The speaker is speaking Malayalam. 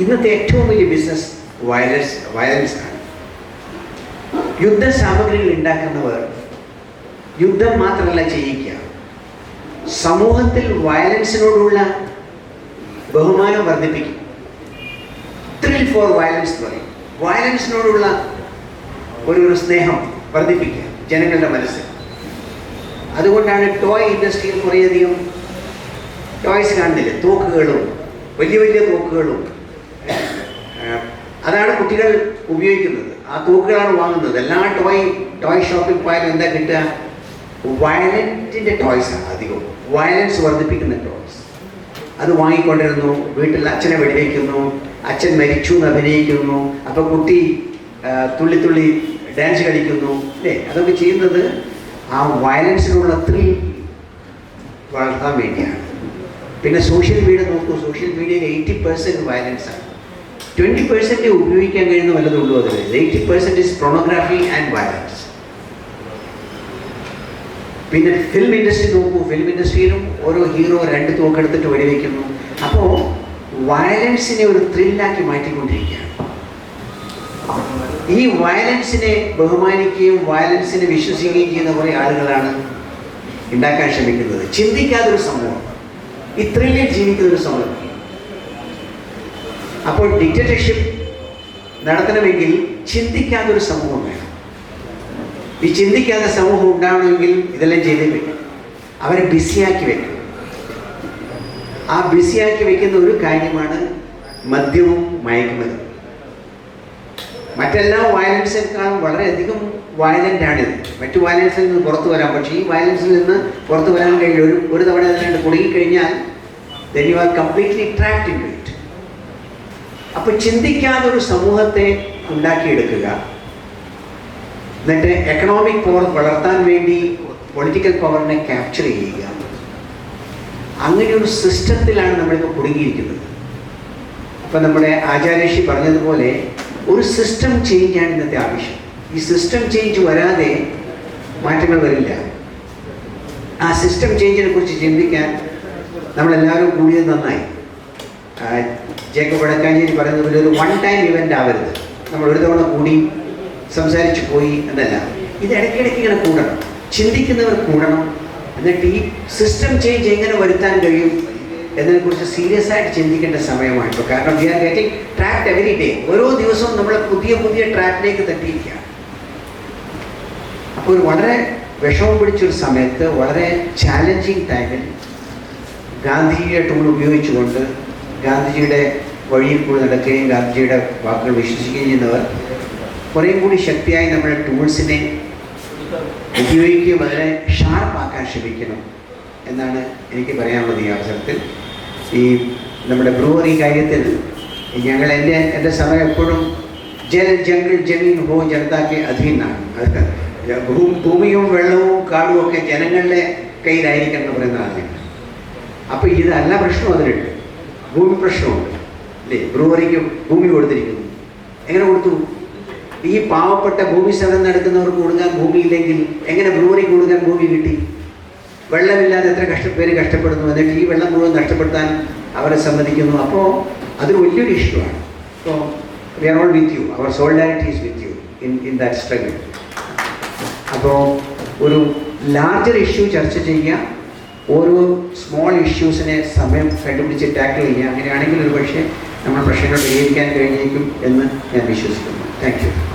ഇന്നത്തെ ഏറ്റവും വലിയ ബിസിനസ് വയലൻസ് വയലൻസ് ആണ്. യുദ്ധ സാമഗ്രികൾ ഉണ്ടാക്കുന്നവർ യുദ്ധം മാത്രമല്ല ചെയ്യിക്കുക. സമൂഹത്തിൽ വയലൻസിനോടുള്ള ബഹുമാനം വർദ്ധിപ്പിക്കും. ത്രിൽ ഫോർ വയലൻസ് എന്ന് പറയും. വയലൻസിനോടുള്ള ഒരു ഒരു സ്നേഹം വർദ്ധിപ്പിക്കുക ജനങ്ങളുടെ മനസ്സിൽ. അതുകൊണ്ടാണ് ടോയ് ഇൻഡസ്ട്രിയിൽ കുറേയധികം ടോയ്സ് കാണുന്നില്ല? തോക്കുകളും വലിയ വലിയ തോക്കുകളും അതാണ് കുട്ടികൾ ഉപയോഗിക്കുന്നത്. ആ തൂക്കുകളാണ് വാങ്ങുന്നത്. എല്ലാ ടോയ് ടോയ് ഷോപ്പിൽ പോയാലും എന്താ കിട്ടുക? വയലന്റിന്റെ ടോയ്സാണ് അധികവും വയലൻസ് വർദ്ധിപ്പിക്കുന്ന ടോയ്സ് അത് വാങ്ങിക്കൊണ്ടിരുന്നു. വീട്ടിൽ അച്ഛനെ വെടിവെക്കുന്നു. അച്ഛൻ മരിച്ചു എന്ന് അഭിനയിക്കുന്നു. അപ്പോൾ കുട്ടി തുള്ളി തുള്ളി ഡാൻസ് കളിക്കുന്നു. അല്ലേ? അതൊക്കെ ചെയ്യുന്നത് ആ വയലൻസിനുള്ള ത്രിൽ വളർത്താൻ വേണ്ടിയാണ്. പിന്നെ സോഷ്യൽ മീഡിയ നോക്കൂ. സോഷ്യൽ മീഡിയയിൽ എയ്റ്റി പെർസെന്റ് വയലൻസാണ് ട്വന്റി പെർസെന്റ് ഉപയോഗിക്കാൻ കഴിയുന്ന വല്ലതും ഉള്ളൂ അതിൽ eighty percent is pornography and violence പിന്നെ ഫിലിം ഇൻഡസ്ട്രി നോക്കൂ. ഫിലിം ഇൻഡസ്ട്രിയിലും ഓരോ ഹീറോ രണ്ട് തോക്കെടുത്തിട്ട് വെടിവെക്കുന്നു. അപ്പോൾ വയലൻസിനെ ഒരു ത്രില്ലാക്കി മാറ്റിക്കൊണ്ടിരിക്കുകയാണ്. ഈ വയലൻസിനെ ബഹുമാനിക്കുകയും വയലൻസിനെ വിശ്വസിക്കുകയും ചെയ്യുന്ന കുറേ ആളുകളാണ് ഉണ്ടാക്കാൻ ശ്രമിക്കുന്നത്. ചിന്തിക്കാതൊരു സമൂഹം. ഈ ജീവിക്കുന്ന ഒരു സമൂഹം. അപ്പോൾ ഡിക്റ്റേറ്റർഷിപ്പ് നടത്തണമെങ്കിൽ ചിന്തിക്കാത്തൊരു സമൂഹം വേണം. ഈ ചിന്തിക്കാത്ത സമൂഹം ഉണ്ടാവണമെങ്കിൽ ഇതെല്ലാം ചെയ്തേ പറ്റും. അവരെ ബിസിയാക്കി വെക്കണം. ആ ബിസിയാക്കി വെക്കുന്ന ഒരു കാര്യമാണ് മദ്യവും മയക്കുമരുന്നും. മറ്റെല്ലാ വയലൻസിനേക്കാളും വളരെയധികം വയലന്റ് ആണിത് മറ്റു വയലൻസിൽ നിന്ന് പുറത്തു വരാം. പക്ഷേ ഈ വയലൻസിൽ നിന്ന് പുറത്തു വരാൻ കഴിഞ്ഞ ഒരു ഒരു തവണ അതിനായിട്ട് കുടുങ്ങിക്കഴിഞ്ഞാൽ then you are completely it അപ്പോൾ ചിന്തിക്കാതെ ഒരു സമൂഹത്തെ ഉണ്ടാക്കിയെടുക്കുക. എന്നിട്ട് എക്കണോമിക് പവർ വളർത്താൻ വേണ്ടി പൊളിറ്റിക്കൽ പവറിനെ ക്യാപ്ചർ ചെയ്യുക. അങ്ങനെ ഒരു സിസ്റ്റത്തിലാണ് നമ്മളിപ്പോൾ കുടുങ്ങിയിരിക്കുന്നത്. അപ്പം നമ്മുടെ ആചാര്യഷി പറഞ്ഞതുപോലെ ഒരു സിസ്റ്റം ചേഞ്ചാണ് ഇന്നത്തെ ആവശ്യം. ഈ സിസ്റ്റം ചേഞ്ച് വരാതെ മാറ്റങ്ങൾ വരില്ല. ആ സിസ്റ്റം ചേഞ്ചിനെ കുറിച്ച് ചിന്തിക്കാൻ നമ്മളെല്ലാവരും കൂടിയത് നന്നായി. ജേക്കബ് വടക്കാഞ്ചേരി പറയുന്നത് പോലെ ഒരു വൺ ടൈം ഇവന്റ് ആവരുത്. നമ്മൾ ഒരു തവണ കൂടി സംസാരിച്ചു പോയി എന്നല്ല. ഇത് ഇടയ്ക്കിടയ്ക്ക് ഇങ്ങനെ കൂടണം. ചിന്തിക്കുന്നവർ കൂടണം. എന്നിട്ട് ഈ സിസ്റ്റം ചേഞ്ച് എങ്ങനെ വരുത്താൻ കഴിയും എന്നതിനെക്കുറിച്ച് സീരിയസ് ആയിട്ട് ചിന്തിക്കേണ്ട സമയമാണ് ഇപ്പോൾ കാരണം we are getting tracked every day ഓരോ ദിവസവും നമ്മൾ പുതിയ പുതിയ ട്രാക്കിലേക്ക് തട്ടിയിരിക്കുകയാണ്. അപ്പോൾ ഒരു വളരെ വിഷമം പിടിച്ചൊരു സമയത്ത് വളരെ ചാലഞ്ചിങ് ടൈമിൽ ഗാന്ധിജിയുടെ ടൂൾ ഉപയോഗിച്ചുകൊണ്ട് ഗാന്ധിജിയുടെ വഴിയിൽ കൂടി നടക്കുകയും ഗാന്ധിജിയുടെ വാക്കുകൾ വിശ്വസിക്കുകയും ചെയ്യുന്നവർ കുറേ കൂടി ശക്തിയായി നമ്മുടെ ടൂൾസിനെ ഉപയോഗിക്കുകയും വളരെ ഷാർപ്പാക്കാൻ ശ്രമിക്കണം എന്നാണ് എനിക്ക് പറയാനുള്ളത് ഈ അവസരത്തിൽ. ഈ നമ്മുടെ ബ്രൂവറി കാര്യത്തിൽ ഞങ്ങൾ എന്റെ എന്റെ സമയം എപ്പോഴും ജൽ ജംഗിൾ ജമീൻ ഹോ ജനതാക്ക് അധീനാണ് ഭൂമിയും വെള്ളവും കാടും ഒക്കെ ജനങ്ങളുടെ കയ്യിലായിരിക്കണം എന്ന് പറയുന്നതാണ് അപ്പോൾ ഇതല്ല പ്രശ്നം അതിലുണ്ട്. ഭൂമി പ്രശ്നമുണ്ട്. അല്ലേ? ബ്രൂവറിക്ക് ഭൂമി കൊടുത്തിരിക്കുന്നു. എങ്ങനെ കൊടുത്തു? ഈ പാവപ്പെട്ട ഭൂമി സ്ഥലം നടക്കുന്നവർക്ക് കൊടുക്കാൻ ഭൂമിയില്ലെങ്കിൽ എങ്ങനെ ബ്രൂവറി കൊടുക്കാൻ ഭൂമി കിട്ടി? വെള്ളമില്ലാതെ എത്ര കഷ്ട പേര് കഷ്ടപ്പെടുന്നു. എന്നിട്ട് ഈ വെള്ളം മുഴുവൻ നഷ്ടപ്പെടുത്താൻ അവരെ സമ്മതിക്കുന്നു. അപ്പോൾ അത് വലിയൊരു ഇഷ്യൂ ആണ്. അപ്പോൾ we are all with you our solidarity is with you in in that struggle അപ്പോൾ ഒരു ലാർജർ ഇഷ്യൂ ചർച്ച ചെയ്യുക. ഓരോ സ്മോൾ ഇഷ്യൂസിനെ സമയം കണ്ടുപിടിച്ച് ടാക്കിൾ ചെയ്യുക. അങ്ങനെയാണെങ്കിൽ ഒരു പക്ഷേ നമ്മൾ പ്രശ്നങ്ങൾ പരിഹരിക്കാൻ കഴിഞ്ഞേക്കും എന്ന് ഞാൻ വിശ്വസിക്കുന്നു. താങ്ക്